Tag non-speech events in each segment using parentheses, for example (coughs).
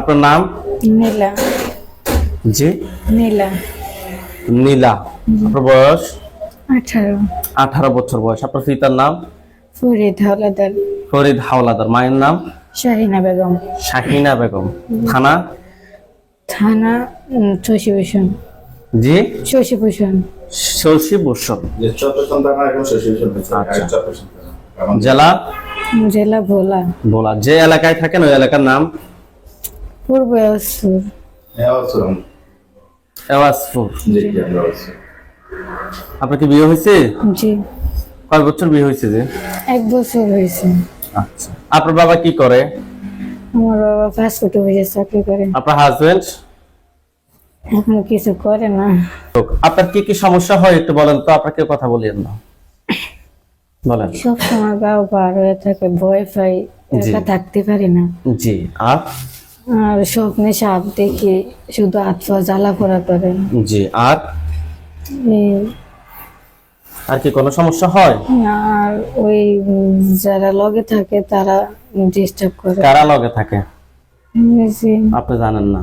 আপনার নাম? নীলা। জি। নীলা। নীলা। আপনার বয়স? আঠারো। আঠারো বছর বয়স। আপনার পিতার নাম? ফরিদ হাওলাদার। ফরিদ হাওলাদার। মায়ের নাম? শাহিনা বেগম। শাহিনা বেগম। থানা? থানা শশীভূষণ জি? শশীভূষণ শশী ভূষণ। যে ছোট সন্তান এখন শেষ হয়েছে আচ্ছা। জেলা? জেলা ভোলা। ভোলা। যে এলাকায় থাকেন ওই এলাকার নাম? পূর্ব হ্যাঁ জি জি আপনার কি বিয়ে হয়েছে জি কয় বছর বিয়ে হয়েছে যে এক বছর হয়েছে আচ্ছা আপনার বাবা কি করে আমার বাবা ফাস্টফুড চাকরি করে আপনার হাজবেন্ড এখন কিছু করে না আপনার কি কি সমস্যা হয় একটু বলেন তো আপনাকে কথা বলিয়েন না বলেন সব সময় গাও পার হয়ে থাকে ভয় পাই একা থাকতে পারি না জি আর আর স্বপ্নে সাপ দেখি শুধু পা জ্বালা পোড়া। করে জি আর? আর কি কোনো সমস্যা হয়? আর ওই যারা লগে থাকে তারা ডিস্টার্ব করে। কারা লগে থাকে? আপনি জানেন না।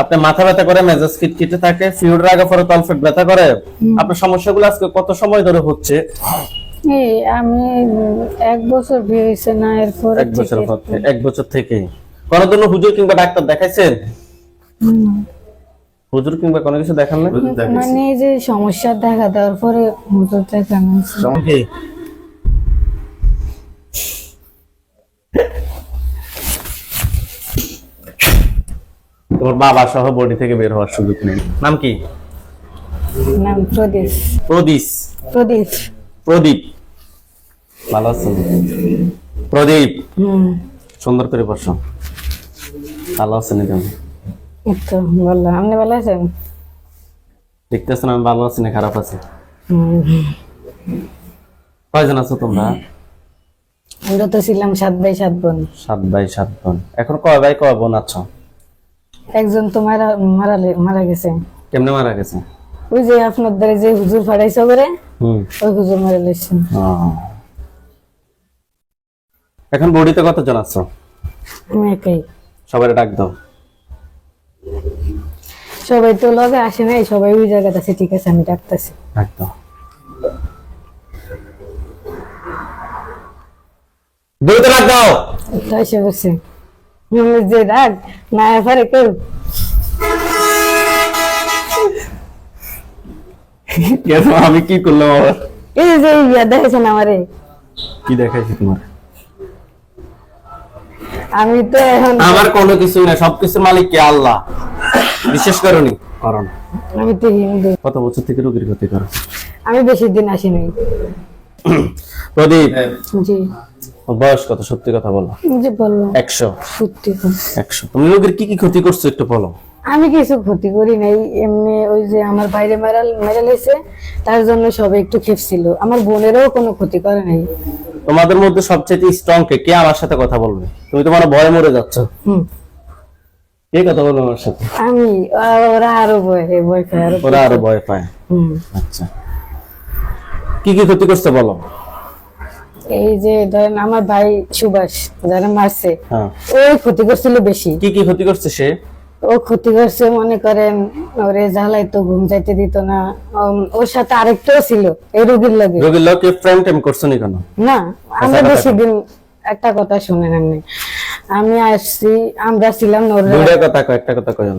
আপনি মাথা ব্যথা করে মেজাজ খিটখিটে থাকে ফিউডের আগে পরে তলফেট ব্যথা করে। আপনার সমস্যাগুলো আজকে কত সময় ধরে হচ্ছে? এই আমি এক বছর বিয়ে হয়েছে না এরপর এক বছর এক বছর থেকে কোনোদিনও হুজুর কিংবা ডাক্তার দেখাইছেন? হুজুর কিংবা কোনো কিছু দেখান না মানে এই যে সমস্যা দেখা দেওয়ার পরে হুজুর দেখানো? তোমার বাবা সহ বডি থেকে বের হওয়ার সুযোগ নেই। নাম কি? নাম প্রদীপ। প্রদীপ। প্রদীপ। প্রদীপ। ভালো আছেন প্রদীপ। হম। সুন্দর করে বস। ভালো আছেন এই তো বলল আপনি ভালো আছেন? দেখতেছেন আমি ভালো আছি না খারাপ আছি? কয়জন আছো তোমরা? আমরা তো ছিলাম সাত সাত বোন। সাত সাত বোন। এখন কয় ভাই কয় বোন আছো? একজন তো মারা মারা মারা গেছে। কেমনে মারা গেছে? ওই যে আপনার দ্বারা যে হুজুর ফাড়াইছে করে ওই হুজুর মারা লেগেছে ও। এখন বডিতে কতজন আছো? আমি একাই। সবাই ডাক দাও। সবাই তো লগে আসে নাই সবাই ওই জায়গাতে আছে ঠিক আছে আমি ডাকতেছি। ডাক দাও। দ্রুত ডাক দাও। তো এসে বসে আমি যে ডাক না এবারে কেউ? আমি কি করলাম আবার? এই যে ইয়া দেখেছেন আমারে। কি দেখাইছি তোমার? আমি তো এখন আমার কোনো কিছুই না সবকিছুর মালিক কে? আল্লাহ। বিশেষ করনি? করো না। আমি তো কত বছর থেকে রোগীর ক্ষতি করো? আমি বেশি দিন আসিনি। প্রদীপ জি। বয়স কত? সত্যি কথা বলো। যে বলল একশো। সত্যি তো। একশো। তুমি রোগীর কি কি ক্ষতি করছ একটু বলো। আমি কিছু ক্ষতি করি নাই। এমনি ওই যে আমার বাইরে মেরাল মেরাল হয়েছে তার জন্য সবাই একটু খেপছিল। আমার বোনেরও কোনো ক্ষতি করে নাই। তোমাদের মধ্যে সবচেয়ে স্ট্রং কে? কে আমার সাথে কথা বলবে? তুমি তোমার ভয়ে মরে যাচ্ছ। কে কথা বলবে আমার সাথে? আমি ওরা আরও ভয় ভয় আরও ওরা আরও ভয় পায়। আচ্ছা। কি কি ক্ষতি করছে বলো? এই যে ধরেন আমার ভাই সুভাষ যারা মারছে হ্যাঁ। ওই ক্ষতি করছিল বেশি। কি কি ক্ষতি করছে সে? ও ক্ষতি করছে মনে করেন ওরে জ্বালাই তো ঘুম যাইতে দিত না। ওর সাথে আরেকটাও ছিল এই রোগীর লাগে। রোগীর লোককে ফ্রেম টেম করছ নি কেন? না আমরা বেশি দিন একটা কথা শুনেন আপনি আমি আসছি আমরা ছিলাম ওর দুইটা কথা কয় একটা কথা কয় (coughs)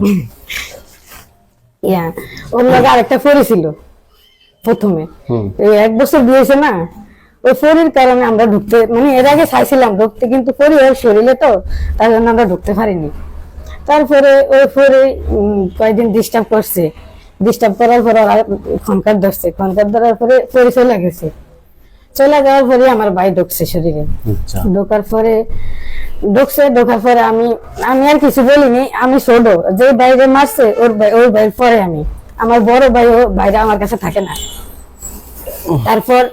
ইয়া ওর লাগে আরেকটা ফরি ছিল প্রথমে। এই এক বছর দিয়েছে না ওই ফরির কারণে আমরা ঢুকতে মানে এর আগে চাইছিলাম ঢুকতে কিন্তু ফরি ওর শরীরে তো তার জন্য আমরা ঢুকতে পারিনি। তারপরে ওই ফরি উম, কয়েকদিন ডিস্টার্ব করছে। ডিস্টার্ব করার পরে ওরা খনকার ধরছে। খনকার ধরার পরে ফরি চলে গেছে। চলে যাওয়ার পরে আমার ভাই ঢুকছে শরীরে। আচ্ছা। ঢোকার পরে ঢুকছে ঢোকার পরে আমি আমি আর কিছু বলিনি আমি ছোট। যে বাইরে মারছে ওর ভাই ওর ভাই পরে আমি। আমার বড় ভাই ও বাইরে আমার কাছে থাকে না। তারপর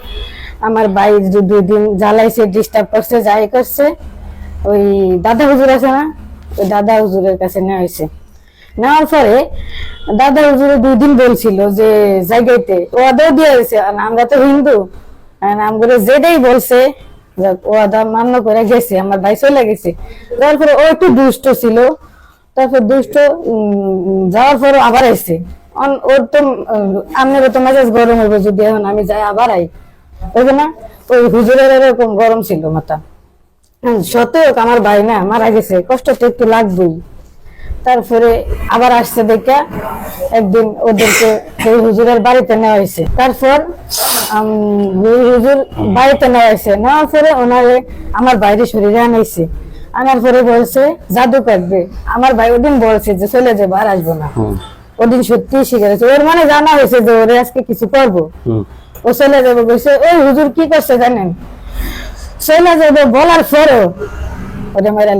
আমার ভাই দু- দুই দিন জ্বালাইছে ডিস্টার্ব করছে যাই করছে। ওই দাদা হুজুর আছে না? ওই দাদা হুজুরের কাছে নেওয়া হয়েছে। নেওয়ার পরে দাদা হুজুরে দুই দিন বলছিল যে জায়গাতে ও আদৌ দিয়ে আর আমরা তো হিন্দু। আমগুলো যেটাই বলছে যাক, ও আদা মান্য করে গেছে আমার ভাই চলে গেছে। যাওয়ার তারপরে ও একটু দুষ্ট ছিল। তারপর দুষ্ট যাওয়ার পরে আবার অন- ওর তো আপনার তো মেজাজ গরম হবে যদি এখন আমি যাই আবার আই। বুঝলো না ওই হুজুরের এরকম গরম ছিল মাথা। হ্যাঁ, আমার ভাই না মারা গেছে কষ্ট তো একটু লাগবেই। তারপরে আবার আসছে দেখা একদিন ওদেরকে ওই হুজুরের বাড়িতে নেওয়া হয়েছে। তারপর হুজুর বাড়িতে নেওয়া হয়েছে। নেওয়ার পরে ওনারে আমার বাইরে শরীরে আনাইছে। আনার পরে বলছে জাদু কাটবে। আমার ভাই ওদিন বলছে যে চলে যাব আর আসব না। ওদিন সত্যি শিখে গেছে। ওর মানে জানা হয়েছে যে ওরে আজকে কিছু করব। ও চলে যাবে বলছে ওই হুজুর কি করছে জানেন? চলে যাবে বলার পরেও ওটা মেরা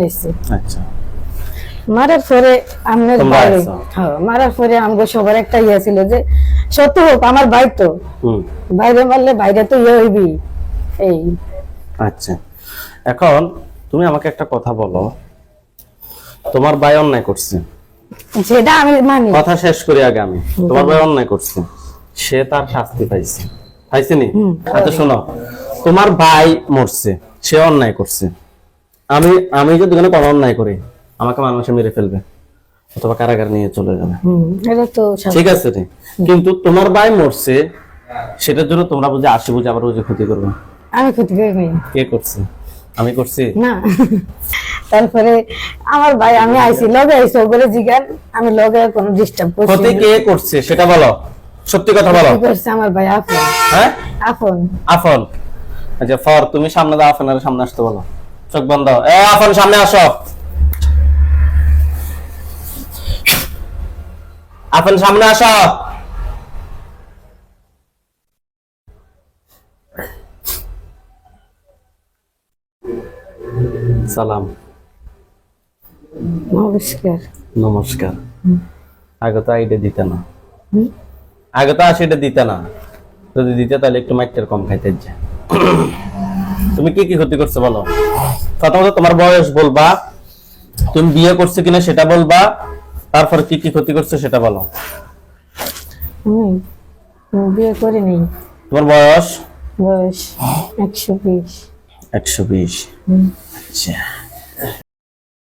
আচ্ছা। মারার পরে আমার? হ্যাঁ, মারার পরে সবার একটা ইয়ে ছিল যে সত্য হোক আমার ভাই তো। বাইরে মারলে বাইরে তো ইয়ে হইবি। এই। আচ্ছা। এখন তুমি আমাকে একটা কথা বলো। তোমার ভাই অন্যায় করছে। যেটা আমি মানি। কথা শেষ করি আগে আমি। তোমার ভাই অন্যায় করছে। সে তার শাস্তি পাইছে। পাইছে নি? আচ্ছা শোনো। তোমার ভাই মরছে সে অন্যায় করছে। আমি আমি যদি কোনো কোনো অন্যায় করি আমাকে মানুষে মেরে ফেলবে অথবা কারাগার নিয়ে চলে যাবে। ঠিক আছে কিন্তু তোমার ভাই মরছে সেটার জন্য তোমরা বুঝে আসি বুঝে আবার বুঝে ক্ষতি করবে। আমি ক্ষতি করিনি। কে করছে? আমি করছি? না। তারপরে আমার ভাই আমি আইছি লগে আইছি ওগুলো জিগান আমি লগে কোনো ডিস্টার্ব করছি ক্ষতি কে করছে সেটা বলো। সত্যি কথা বলো। করছে আমার ভাই আপন হ্যাঁ? আপন আফন আচ্ছা ফর তুমি সামনে দাও আফনের সামনে আসতে বলো। চোখ বন্ধ। এ আফন সামনে আসো। আফন সামনে আসো। সালাম। নমস্কার। নমস্কার। আগে তো আইডে দিতে না? আগে তো আশিটা দিতে না। যদি দিতে তাহলে একটু মাইটের কম খাইতে যে তুমি কি কি ক্ষতি করছ বলো? প্রথমত তোমার বয়স বলবা তুমি বিয়ে করছ কিনা সেটা বলবা তারপর কি কি ক্ষতি করছ সেটা বলো। বিয়ে করিনি তোমার বয়স? বয়স একশো বিশ। একশো বিশ। আচ্ছা।